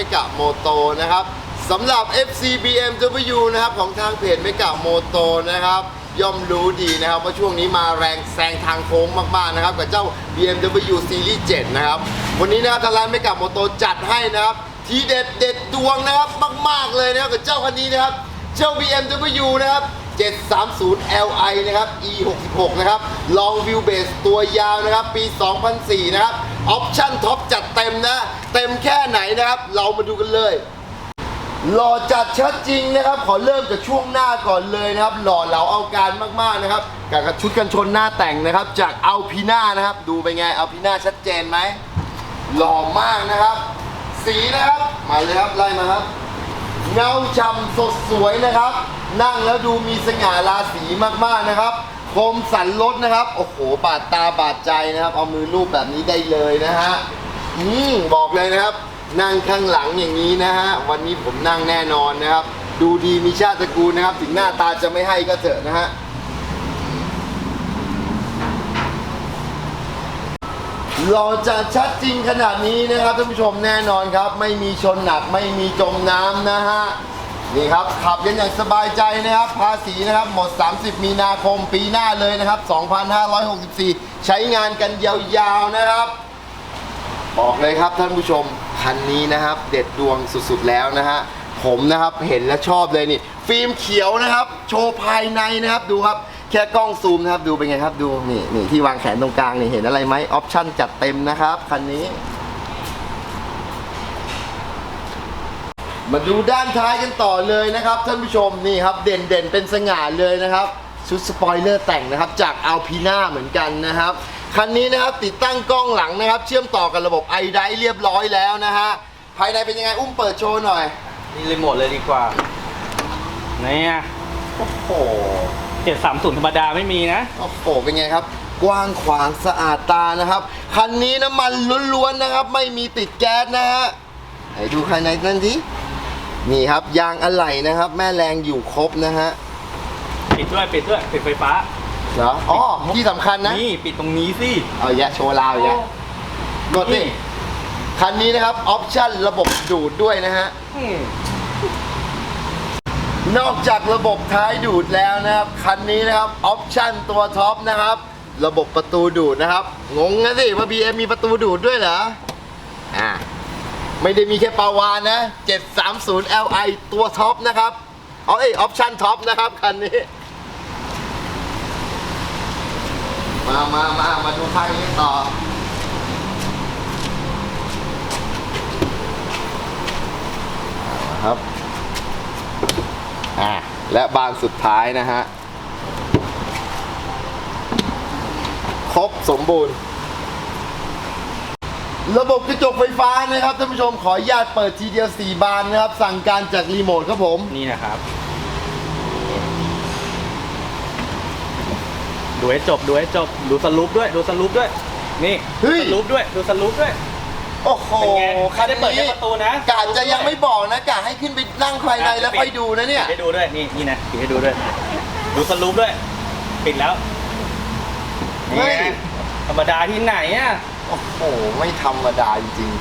มบอสเมกะโมโตนะครับสำหรับ FC BMW นะครับของทางเพจเมกะโมโตนะครับย่อมรู้ดีนะครับว่าช่วงนี้มาแรงแซงทางโค้งมากๆนะครับกับเจ้า BMW Series 7 นะครับ วันนี้นะครับทางร้านเมกะโมโตจัดให้นะครับ ทีเด็ดเด็ดดวงนะครับมาก ๆเลยนะครับกับเจ้าคันนี้นะครับเจ้า BMW นะครับ 730 Li นะครับ E66 นะครับ Long Wheel Base ตัวยาวนะครับ ปี 2004 นะครับ ออปชั่นท็อปจัดเต็มนะ เต็มแค่ไหนนะครับ เรามาดูกันเลย หล่อจัดชัดจริงนะครับ ขอเริ่มจากช่วงหน้าก่อนเลยนะครับ หล่อเหลาเอาการมากๆนะครับ กับชุดกันชนหน้าแต่งนะครับ จากอัลพีนานะครับ ดูไปไงอัลพีนาชัดเจนไหม หล่อมากนะครับ สีนะครับ มาเลยครับ ไล่มาครับ เงาฉ่ำสดสวยนะครับ นั่งแล้วดูมีสง่าราศีมากๆนะครับคมสันรถนะครับ โอ้โห บาดตาบาดใจนะครับ เอามือลูบแบบนี้ได้เลยนะฮะ อืมบอกเลยนะครับ นั่งข้างหลังอย่างนี้นะฮะ วันนี้ผมนั่งแน่นอนนะครับ ดูดีมีชาติตระกูลนะครับ ถึงหน้าตาจะไม่ให้ก็เถอะนะฮะ หล่อจัดชัดจริงขนาดนี้นะครับท่านผู้ชมแน่นอนครับ ไม่มีชนหนักไม่มีจมน้ำนะฮะนี่ครับขับกันอย่างสบายใจนะครับ ภาษีนะครับหมด 30 มีนาคมปีหน้าเลยนะครับ 2564 ใช้งานกันยาวๆนะครับ บอกเลยครับท่านผู้ชมคันนี้นะครับ เด็ดดวงสุดๆแล้วนะฮะผมนะครับเห็นและชอบเลยนี่ ฟิล์มเขียวนะครับ โชว์ภายในนะครับดูครับ แค่กล้องซูมนะครับดูเป็นไงครับดูนี่นี่ที่วางแขนตรงกลางนี่เห็นอะไรไหมออปชั่นจัดเต็มนะครับคันนี้ มาดูด้านท้ายกันต่อเลยนะครับท่านผู้ชมนี่ครับเด่นเด่นๆเป็นสง่าเลยนะครับชุดสปอยเลอร์แต่งนะครับจากอัลพีนาเหมือนกันนะครับคันนี้นะครับติดตั้งกล้องหลังนะครับ เชื่อมต่อกับระบบไอไดเรียบร้อยแล้วนะฮะภายในเป็นยังไงอุ้มเปิดโชว์หน่อยนี่รีโมทเลยดีกว่าเนี่ยโอ้โห เจ็ดสามศูนย์ธรรมดาไม่มีนะ โอ้โหเป็นไงครับ กว้างขวางสะอาดตานะครับ คันนี้น้ำมันล้วนๆนะครับ ไม่มีติดแก๊สนะฮะไหนดูภายในนั่นทีนี่ครับยางอะไหล่นะครับ แม่แรงอยู่ครบนะฮะปิดด้วยปิดด้วยปิดไฟฟ้า เหรออ๋อที่สำคัญนะ นี่ ปิดตรงนี้สิ เอาแยะโชว์ลาวแยะกดนี่ คันนี้นะครับ ออปชั่นระบบดูดด้วยนะฮะ อืม นอกจากระบบท้ายดูดแล้วนะครับ คันนี้นะครับออปชั่นตัวท็อปนะครับ ระบบประตูดูดนะครับ งงนะสิว่า BM มีประตูดูดด้วยเหรออ่าไม่ได้มีแค่ปาวานนะ 730 Li ตัวท็อปนะครับเอาเอ้ยออปชั่นท็อปนะครับคันนี้ มามามามาดูข้างนี้ต่อครับ อ่าและบานสุดท้ายนะฮะ ครบสมบูรณ์ ระบบกระจกไฟฟ้านะครับท่านผู้ชมขออนุญาตเปิดทีเดียว 4 บานนะครับ สั่งการจากรีโมทครับผม นี่นะครับ ดูให้จบดูให้จบดูสรุปด้วยดูสรุปด้วย นี่เฮ้ย สรุปด้วยดูสรุปด้วย โอ้โหเป็นไงคันไม่ได้เปิดแค่นี้ประตูนะกาจะยังไม่บอกนะกาให้ขึ้นไปนั่งภายในแล้วค่อยดูนะเนี่ยปิดให้ดูด้วยนี่นี่นะปิดให้ดูด้วย ดูสรุปด้วย ปิดแล้วเฮ้นี่ย ไงธรรมดาที่ไหนอะ โอ้โห ไม่ธรรมดาจริง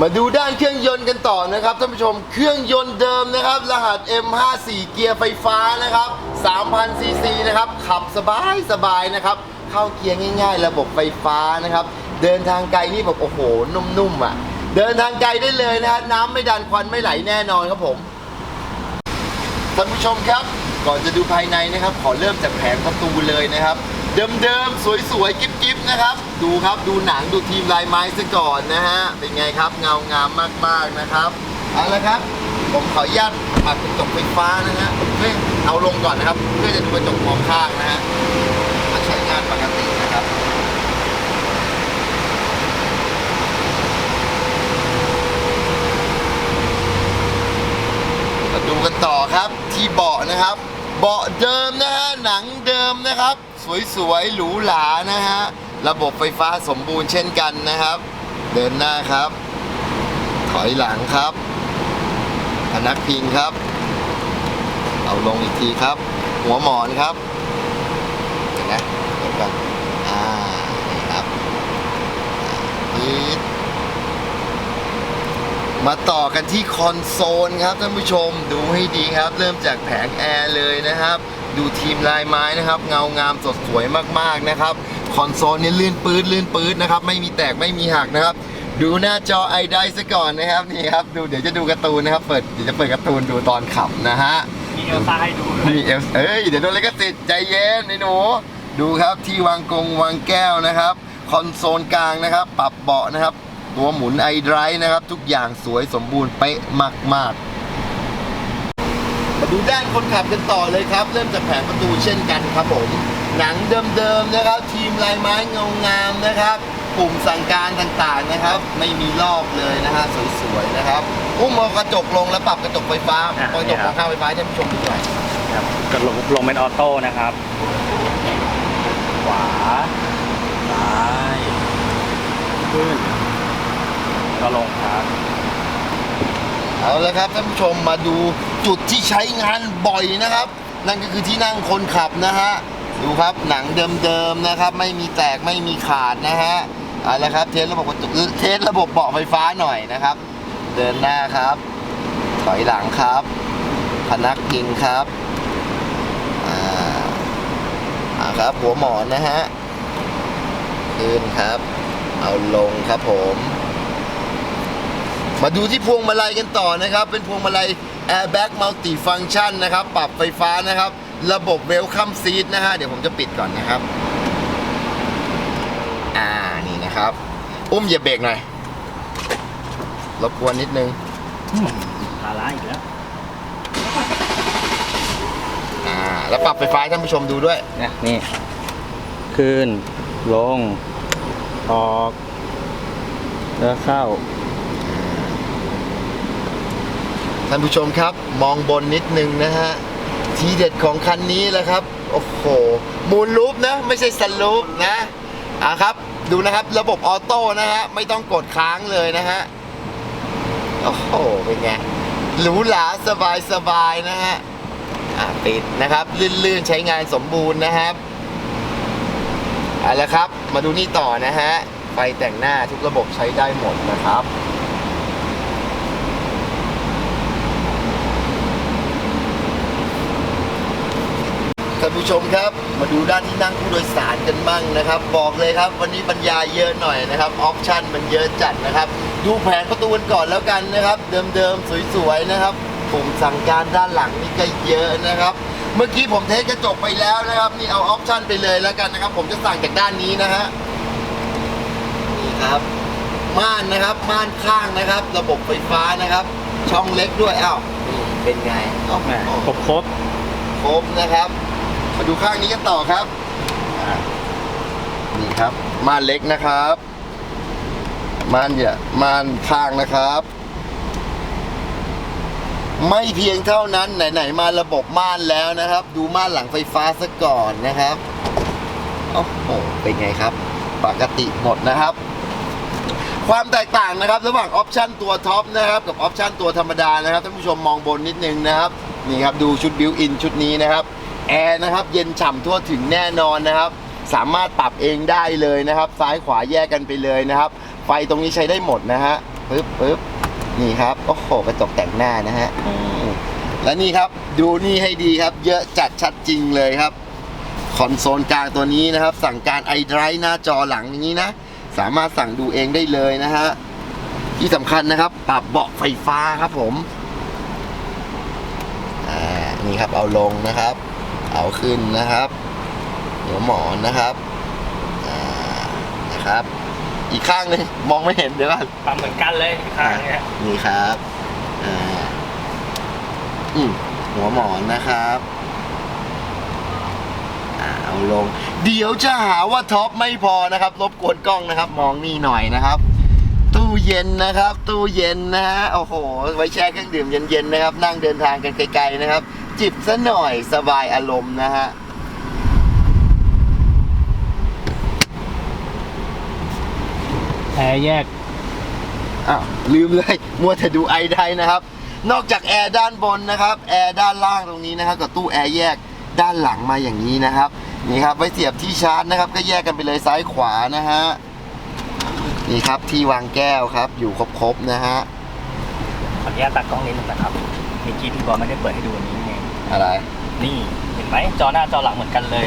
มาดูด้านเครื่องยนต์กันต่อนะครับท่านผู้ชม เครื่องยนต์เดิมนะครับ รหัส M54 เกียร์ไฟฟ้านะครับ3,000ซีซีนะครับ ขับสบายสบายนะครับ เข้าเกียร์ง่าย ๆ ระบบไฟฟ้านะครับ เดินทางไกลนี่แบบโอ้โห นุ่มๆอะ เดินทางไกลได้เลยนะครับน้ำไม่ดันควันไม่ไหลแน่นอนครับผมท่านผู้ชมครับ ก่อนจะดูภายในนะครับ ขอเริ่มจากแผงประตูเลยนะครับ เดิมๆ สวยๆกิ๊บๆนะครับ ดูครับดูหนังดูทีมลายไม้ซะก่อนนะฮะ เป็นไงครับเงางามมากๆนะครับเอาละครับ ผมขออนุญาตปัดกระจกไฟฟ้านะฮะเพื่อเอาลงก่อนนะครับ เพื่อจะดูกระจกมองข้างนะฮะมาใช้งานปกตินะครับ มาดู กันต่อครับที่เบาะนะครับ เบาะเดิมนะฮะหนังเดิมนะครับ สวยๆหรูหรานะฮะระบบไฟฟ้าสมบูรณ์เช่นกันนะครับ เดินหน้าครับ ถอยหลังครับพนักพิงครับ เอาลงอีกทีครับ หัวหมอนครับเห็นไหมเดี๋ยวกันอ่านี่ครับอ่านิด มาต่อกันที่คอนโซลครับท่านผู้ชมดูให้ดีครับ เริ่มจากแผงแอร์เลยนะครับ ดูทีมลายไม้นะครับ เงางามสดสวยมากๆนะครับ คอนโซลนี่ลื่นปื๊ดลื่นปื๊ดนะครับ ไม่มีแตกไม่มีหักนะครับ ดูหน้าจอไอได้ซะก่อนนะครับนี่ครับดูเดี๋ยวจะดูการ์ตูนนะครับ เปิดเดี๋ยวจะเปิดการ์ตูนดูตอนขับนะฮะมีเอลซ่าให้ดูด้วยมีเอลเอ้ยเดี๋ยวโดนเลยก็ติดใจเย็นไอ้หนูดูครับที่วางกงวางแก้วนะครับ คอนโซลกลางนะครับ ปรับเบาะนะครับ ตัวหมุนไอไดรนะครับ ทุกอย่างสวยสมบูรณ์เป๊ะมาก ๆ มาดูด้านคนขับกันต่อเลยครับ เริ่มจากแผงประตูเช่นกันครับผม หนังเดิมๆนะครับ ทีมลายไม้เงางามนะครับปุ่มสั่งการต่างๆนะครับ ไม่มีลอกเลยนะฮะสวยๆนะครับอุ้มเอากระจกลงแล้วปรับกระจกไฟฟ้าอะ กระจกของข้างไฟฟ้าให้ท่านผู้ชมดูหน่อย ครับกดลงลงเป็นออโต้นะครับขวา ซ้าย ขึ้น ก็ลงครับ เอาละครับท่านผู้ชมมาดูจุดที่ใช้งานบ่อยนะครับ นั่นก็คือที่นั่งคนขับนะฮะดูครับหนังเดิมๆนะครับ ไม่มีแตกไม่มีขาดนะฮะเอาละครับเทสระบบกระจกเทสระบบเบาะไฟฟ้าหน่อยนะครับ เดินหน้าครับ ถอยหลังครับ พนักพิงครับอ่าอ่าครับหัวหมอนนะฮะขึ้นครับ เอาลงครับผม มาดูที่พวงมาลัยกันต่อนะครับ เป็นพวงมาลัย Airbag Multi Function นะครับ ปรับไฟฟ้านะครับ ระบบ Welcome Seat นะฮะ เดี๋ยวผมจะปิดก่อนนะครับ อ่า นี่นะครับ อุ้มเหยียบเบรกหน่อย รบกวนนิดนึงภาระอีกแล้ว อ่า แล้วปรับไฟฟ้าให้ท่านผู้ชมดูด้วย นะนี่ขึ้น ลง ออก แล้วเข้า ท่านผู้ชมครับ มองบนนิดนึงนะฮะ ทีเด็ดของคันนี้แหละครับ โอ้โห มูลลูปนะ ไม่ใช่สันลูปนะอะครับ ดูนะครับระบบออโต้นะฮะ ไม่ต้องกดค้างเลยนะฮะ โอ้โห เป็นไง หรูหราสบายสบายนะฮะอะปิดนะครับ ลื่นๆ ใช้งานสมบูรณ์นะครับเอาละครับ มาดูนี่ต่อนะฮะ ไฟแต่งหน้าทุกระบบใช้ได้หมดนะครับ ท่าน ผู้ชมครับ มาดูด้านที่นั่งผู้โดยสารกันบ้างนะครับ บอกเลยครับ วันนี้บรรยายเยอะหน่อยนะครับออปชั่นมันเยอะจัดนะครับ ดูแผงประตูกันก่อนแล้วกันนะครับ เดิมๆสวยๆนะครับปุ่มสั่งการด้านหลังนี่ก็เยอะนะครับ เมื่อกี้ผมเทสกระจกไปแล้วนะครับ นี่เอาออปชั่นไปเลยแล้วกันนะครับ ผมจะสั่งจากด้านนี้นะฮะนี่ครับ ม่านนะครับม่านข้างนะครับ ระบบไฟฟ้านะครับ ช่องเล็กด้วยอ้าวนี่เป็นไงอ้าวแหมครบครบ ครบนะครับ มาดูข้างนี้กันต่อครับนี่ครับม่านเล็กนะครับม่านเนี่ยม่านข้างนะครับ ไม่เพียงเท่านั้นไหนๆมาระบบม่านแล้วนะครับ ดูม่านหลังไฟฟ้าซะก่อนนะครับโอ้โหเป็นไงครับ ปกติหมดนะครับความแตกต่างนะครับระหว่างออปชันตัวท็อปนะครับกับออปชันตัวธรรมดานะครับท่านผู้ชมมองบนนิดนึงนะครับนี่ครับดูชุดบิวอินชุดนี้นะครับ แอร์นะครับเย็นฉ่ำทั่วถึงแน่นอนนะครับ สามารถปรับเองได้เลยนะครับ ซ้ายขวาแยกกันไปเลยนะครับ ไฟตรงนี้ใช้ได้หมดนะฮะปึ๊บปึ๊บนี่ครับโอ้โหกระจกแต่งหน้านะฮะอืมและนี่ครับดูนี่ให้ดีครับ เยอะจัดชัดจริงเลยครับ คอนโซลกลางตัวนี้นะครับ สั่งการ iDrive หน้าจอหลังอย่างนี้นะ สามารถสั่งดูเองได้เลยนะฮะที่สำคัญนะครับ ปรับเบาะไฟฟ้าครับผม อ่า นี่ครับเอาลงนะครับ เอาขึ้นนะครับหัวหมอนนะครับอ่านะครับ อีกข้างหนึงมองไม่เห็นเดี๋ยวก่อนทำเหมือนกันเลยทางเนี้ยนี่ครับอ่าอืมหัวหมอนนะครับอ่าเอาลง เดี๋ยวจะหาว่าท็อปไม่พอนะครับ รบกวนกล้องนะครับ มองนี่หน่อยนะครับ ตู้เย็นนะครับ ตู้เย็นนะฮะโอ้โห ไว้แช่เครื่องดื่มเย็นๆนะครับ นั่งเดินทางกันไกลๆนะครับ จิบซะหน่อยสบายอารมณ์นะฮะ แอร์แยก อ้าวลืมเลย มัวแต่ดูไอได้นะครับ นอกจากแอร์ด้านบนนะครับแอร์ด้านล่างตรงนี้นะครับกับตู้แอร์แยกด้านหลังมาอย่างนี้นะครับนี่ครับไว้เสียบที่ชาร์จนะครับ ก็แยกกันไปเลยซ้ายขวานะฮะนี่ครับที่วางแก้วครับอยู่ครบๆนะฮะขออนุญาตตัดกล้องนิดนึงนะครับเมื่อกี้พี่บอลไม่ได้เปิดให้ดูอันนี้ไง อะไรนี่เห็นไหมจอหน้าจอหลังเหมือนกันเลย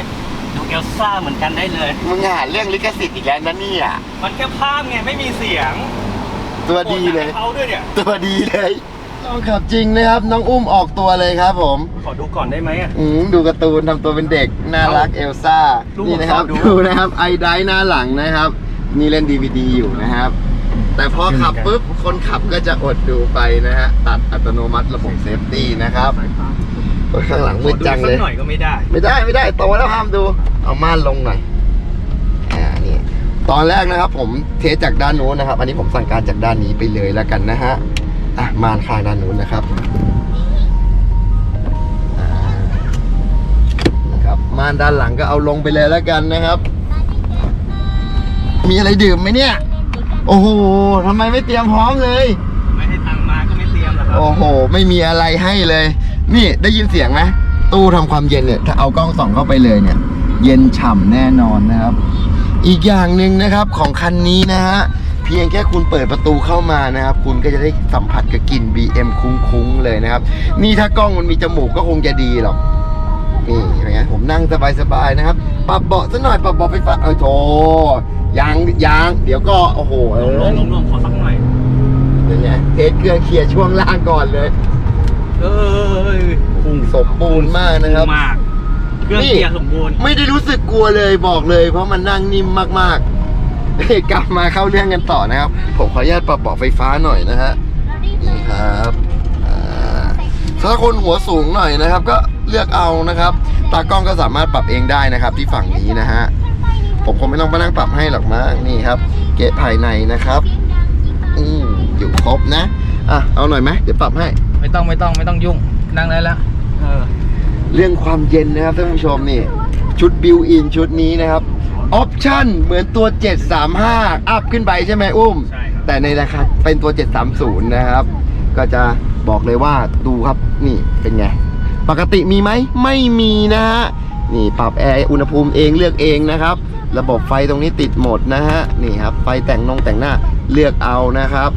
ดูเอลซ่าเหมือนกันได้เลย มึงหาเรื่องลิขสิทธิ์อีกแล้วนะเนี่ยมันแค่ภาพไงไม่มีเสียงตัวดีเลยเขาด้วยเนี่ยตัวดีเลยลองขับจริงนะครับ น้องอุ้มออกตัวเลยครับผม ขอดูก่อนได้ไหมอะอืมดูการ์ตูนทำตัวเป็นเด็ก น่ารักเอลซ่า ลูกนี่นะครับ ขอดู ดูนะครับไอไดหน้าหลังนะครับ นี่เล่นดีวดีอยู่นะครับ แต่พอขับปุ๊บ คนขับก็จะอดดูไปนะฮะ ตัดอัตโนมัติระบบเซฟตี้นะครับ ข้างหลังมืดจังเลยขอสักหน่อยก็ไม่ได้ ไม่ได้ไม่ได้โตแล้วห้ามดู เอาม่านลงหน่อย อ่านี่ ตอนแรกนะครับ ผมเทสจากด้านนู้นนะครับ อันนี้ผมสั่งการจากด้านนี้ไปเลยแล้วกันนะฮะ อะม่านข้างด้านนู้นนะครับอ่านะครับ ม่านด้านหลังก็เอาลงไปเลยแล้วกันนะครับ มีอะไรดื่มไหมเนี่ย โอ้โหทำไมไม่เตรียมพร้อมเลย ไม่ให้ตังค์มาก็ไม่เตรียมหรอกครับ โอ้โห ไม่มีอะไรให้เลย นี่ได้ยินเสียงไหมตู้ทำความเย็นเนี่ยถ้าเอากล้องส่องเข้าไปเลยเนี่ย เย็นฉ่ำแน่นอนนะครับ อีกอย่างหนึ่งนะครับของคันนี้นะฮะเพียงแค่คุณเปิดประตูเข้ามานะครับ คุณก็จะได้สัมผัสกับกลิ่น BM คุ้งๆเลยนะครับ นี่ถ้ากล้องมันมีจมูกก็คงจะดีหรอกนี่เห็นไหมผมนั่งสบายๆนะครับ ปรับเบาะซะหน่อยปรับเบาะไฟฟ้าเออโถยางยางเดี๋ยวก็โอ้โหเอลงลองลงขอสักหน่อยเป็นไงเทสเครื่องเคลียร์ช่วงล่างก่อนเลย เอ้ยพุ่งสมบูรณ์มากนะครับ มากเครื่องนี่เกียร์สมบูรณ์ไม่ได้รู้สึกกลัวเลยบอกเลย เพราะมันนั่งนิ่มมากๆเฮ้ยกลับมาเข้าเรื่องกันต่อนะครับ ผมขออนุญาตปรับเบาะไฟฟ้าหน่อยนะฮะนี่ครับอ่าถ้าคนหัวสูงหน่อยนะครับ ก็เลือกเอานะครับตากล้องก็สามารถปรับเองได้นะครับ ที่ฝั่งนี้นะฮะผมคงไม่ต้องมานั่งปรับให้หรอกมั้งนี่ครับ เกะภายในนะครับ อืมอยู่ครบนะอะเอาหน่อยไหมเดี๋ยวปรับให้ ไม่ต้องไม่ต้องไม่ต้องยุ่ง นั่งได้แล้วเออ เรื่องความเย็นนะครับท่านผู้ชมนี่ ชุดบิวอินชุดนี้นะครับ ออปชั่นเหมือนตัว 735 อัพขึ้นไปใช่ไหมอุ้ม ใช่ครับ แต่ในราคาเป็นตัว 730 นะครับ ก็จะบอกเลยว่าดูครับนี่เป็นไง ปกติมีไหมไม่มีนะฮะ นี่ปรับแอร์อุณหภูมิเองเลือกเองนะครับ ระบบไฟตรงนี้ติดหมดนะฮะ นี่ครับ ไฟแต่งนงแต่งหน้าเลือกเอานะครับ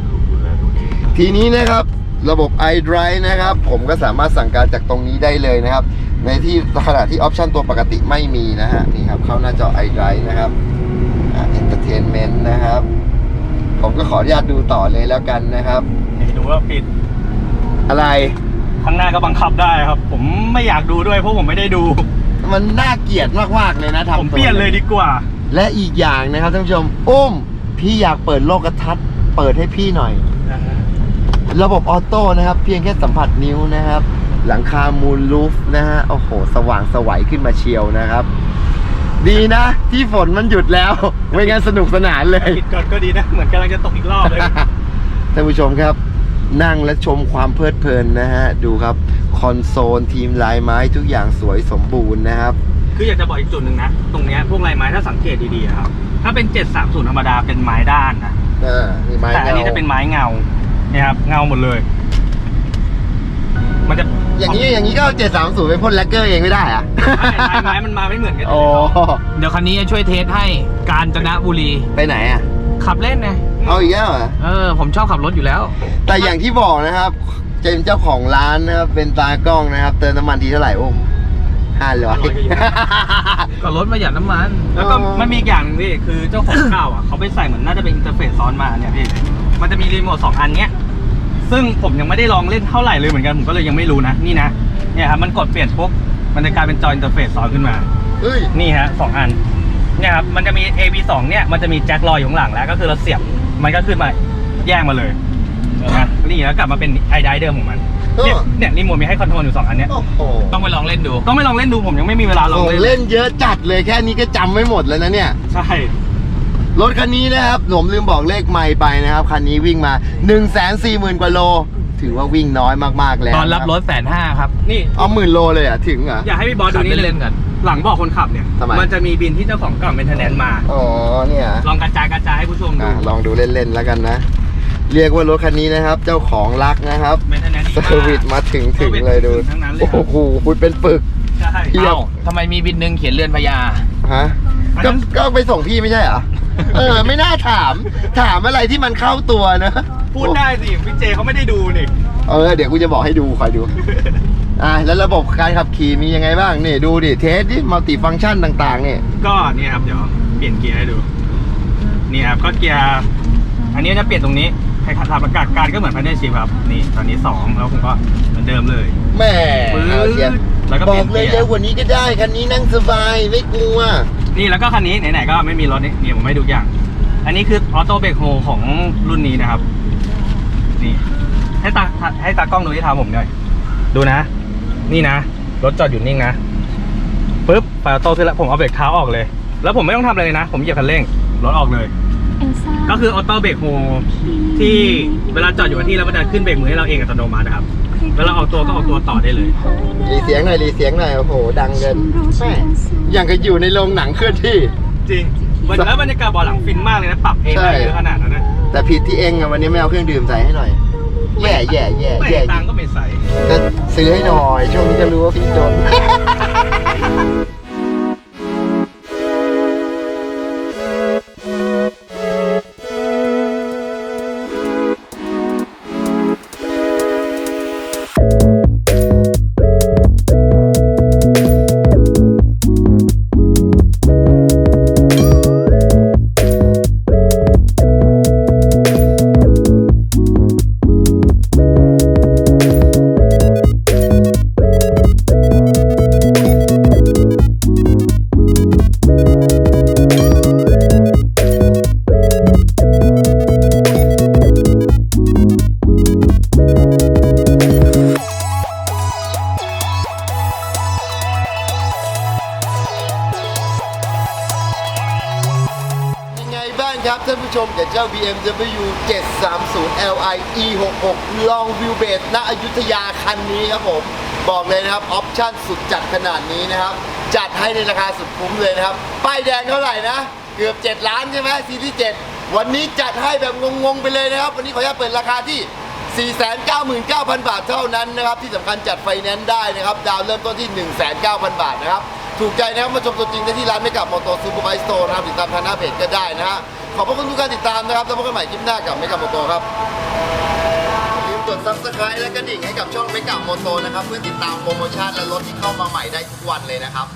ทีนี้นะครับ ระบบ iDrive นะครับ ผมก็สามารถสั่งการจากตรงนี้ได้เลยนะครับ ในที่ขณะที่ออปชันตัวปกติไม่มีนะฮะนี่ครับเข้าหน้าจอ iDrive นะครับอ่า Entertainment นะครับ ผมก็ขออนุญาตดูต่อเลยแล้วกันนะครับนี่ดูว่าปิดอะไรข้างหน้าก็บังคับได้ครับ ผมไม่อยากดูด้วยเพราะผมไม่ได้ดู มันน่าเกลียดมากๆเลยนะทำผมตัวเปลี่ยนเลยดีกว่า และอีกอย่างนะครับท่านผู้ชมอุ้มพี่อยากเปิดโลกทัศน์เปิดให้พี่หน่อย ระบบออโต้นะครับ เพียงแค่สัมผัสนิ้วนะครับ หลังคามูลลูฟนะฮะโอ้โห สว่างสวัยขึ้นมาเชียวนะครับ ดีนะ ที่ฝนมันหยุดแล้ว ไม่งั้นสนุกสนานเลย ปิดก่อนก็ดีนะ เหมือนกำลังจะตกอีกรอบเลย ท่านผู้ชมครับ นั่งและชมความเพลิดเพลินนะฮะ ดูครับ คอนโซลทีมลายไม้ทุกอย่างสวยสมบูรณ์นะครับ คืออยากจะบอกอีกจุดหนึ่งนะ ตรงเนี้ยพวกลายไม้ถ้าสังเกตดีๆอะครับ ถ้าเป็น 730 ธรรมดาเป็นไม้ด้านนะอ่ามีไม้แต่อันนี้เงาจะเป็นไม้เงา เนี่ยครับเงาหมดเลย มันจะอย่างนี้อย่างนี้ก็เจ็ดสามศูนย์ไปพ่นแลกเกอร์เองไม่ได้อะไม้ไม้มันมาไม่เหมือนกันโอ้เดี๋ยวคันนี้จะช่วยเทสให้กาญจนบุรี ไปไหนอะ ขับเล่นไงเอาอีกแล้วเหรอเออ ผมชอบขับรถอยู่แล้ว แต่อย่างที่บอกนะครับเจมส์เจ้าของร้านนะครับ เป็นตากล้องนะครับ เติมน้ำมันทีเท่าไหร่โอ้มห้าร้อยก็รถประหยัดน้ำมัน แล้วก็มันมีอีกอย่างหนึงพี่คือเจ้าของข้าวอะเขาไปใส่เหมือนน่าจะเป็นอินเทอร์เฟซซ้อนมาเนี่ยพี่ มันจะมีรีโมทสองอันเนี้ยซึ่งผมยังไม่ได้ลองเล่นเท่าไหร่เลยเหมือนกันผมก็เลยยังไม่รู้นะนี่นะเนี่ยครับมันกดเปลี่ยนปุ๊บมันจะกลายเป็นจออินเทอร์เฟซซ้อนขึ้นมา เฮ้ย นี่ฮะสองอันเนี่ยครับมันจะมี AB 2เนี่ยมันจะมีแจ็คลอยอยู่ข้างหลังแล้ว ก็คือเราเสียบมันก็ขึ้นมาแยกมาเลยนะนี่แล้วกลับมาเป็นไอไดเดิมของมันเนี่ยเออเนี่ยรีโมทมีให้คอนโทรลอยู่สองอันเนี้ยโอ้โหต้องไปลองเล่นดู ต้องไม่ลองเล่นดูผมยังไม่มีเวลาลขององเล่นเล่นเยอะจัดเลยแค่นี้ก็จำไม่หมดแล้วนะเนี่ย ใช่ รถคันนี้นะครับผมลืมบอกเลขไม่ไปนะครับ คันนี้วิ่งมา 1 4 0 0 0 0 กว่าโล ถือว่าวิ่งน้อยมากๆแล้วตอนรับรถแสนห้าครับ นี่เอาหมื่นโลเลยเหรอะ ถึงเหรอ อยากให้พี่บอสดูขับนี่เล่นๆกัน หลังเบอกคนขับเนี่ยทำไมมันจะมีบินที่เจ้าของเก่าเป็นทนแนนมา อ๋อเนี่ยลองกระจายกระจายให้ผู้ชมดูอะลองดูเล่นๆแล้วกันนะ เรียกว่ารถคันนี้นะครับ เจ้าของรักนะครับเป็นทนแนนเซอร์วิสมาถึงถึงเลยดูทั้งนั้นเลยคโอ้รับโหพูดเป็นปึก ใช่เทียบเอ้าทำไมมีบินหนึ่งเขียนเรือนพญา ฮะอันก็นั้น ก็ไปส่งพี่ไม่ใช่เหรอ เออ ไม่น่าถาม ถามอะไรที่มันเข้าตัวนะพูดได้สิพี่เจเขาไม่ได้ดูนี่เออเดี๋ยวกูจะบอกให้ดูคอยดู อะแล้วระบบการขับขี่มียังไงบ้างนี่ดูดิเทสดิมัลติฟังก์ชันต่างๆเนี่ยก็เนี่ยครับเดี๋ยวเปลี่ยนเกียร์ให้ดูนี่ครับก็เกียร์อันนี้จะเปลี่ยนตรงนี้ใครขับอากาศการก็เหมือนพันเนชิพครับนี่ตอนนี้สองแล้วผมก็เหมือนเดิมเลยแหม่ปื๊ดเอาเชียร์แล้วก็บเปลี่อยนกเลยเกียร์ เร็วกว่านี้ก็ได้คันนี้นั่งสบายไม่กลัว นี่แล้วก็คันนี้ไหนๆก็ไม่มีรถนี่นี่ผมให้ดูอย่าง อันนี้คือออโต้เบรกโฮของรุ่นนี้นะครับ นี่ ให้ตาให้ตากล้องดูที่เท้าผมหน่อย ดูนะ นี่นะ รถจอดอยู่นิ่งนะปุ๊บไฟออโต้ขึ้นแล้วผมเอาเบรกเท้าออกเลย แล้วผมไม่ต้องทำอะไรเลยนะ ผมเหยียบคันเร่งรถออกเลย ก็คือออโต้เบรกโฮที่เวลาจอดอยู่กับที่แล้วมันจะขึ้นเบรกมือให้เราเองอัตโนมัตินะครับ เวลาออกตัวก็ออกตัวต่อได้เลยรีเสียงหน่อยรีเสียงหน่อยโอ้โห ดังเกินแม่อย่างกับอยู่ในโรงหนังเคลื่อนที่ จริงแล้วบรรยากาศเบาะหลังฟินมากเลยนะปรับเองได้เยอะขนาดนั้นนะแต่ผิดที่เองอะวันนี้ไม่เอาเครื่องดื่มใส่ให้หน่อยแย่แย่แย่ไม่แย่ตังค์ก็ไม่ใส่ก็ซื้อให้หน่อย ช่วงนี้จะรู้ว่าพี่จน BMW 730 Li E66 Long Wheelbase ณอยุธยาคันนี้ครับผม บอกเลยนะครับ ออปชั่นสุดจัดขนาดนี้นะครับ จัดให้ในราคาสุดคุ้มเลยนะครับ ป้ายแดงเท่าไหร่นะ เกือบ 7 ล้านใช่ไหมซีที่7วันนี้จัดให้แบบงงๆไปเลยนะครับ วันนี้ขออนุญาตเปิดราคาที่499,000 บาทเท่านั้นนะครับ ที่สำคัญจัดไฟแนนซ์ได้นะครับ ดาวเริ่มต้นที่1,900,000 บาทนะครับ ถูกใจนะครับมาชมตัวจริงได้ที่ร้านไม่กับมอเตอร์ซูเปอร์ไบสโตร์นะครับติดตามทางหน้าเพจก็ได้นะฮะ ขอบพระคุณทุกการติดตามนะครับแล้วพบกันใหม่คลิปหน้ากับไม่กับมโตครับอย่าลืมกด subscribe และกระดิ่งให้กับช่องไม่กับมโตนะครับ เพื่อติดตามโปรโมชั่นและรถที่เข้ามาใหม่ได้ทุกวันเลยนะครับ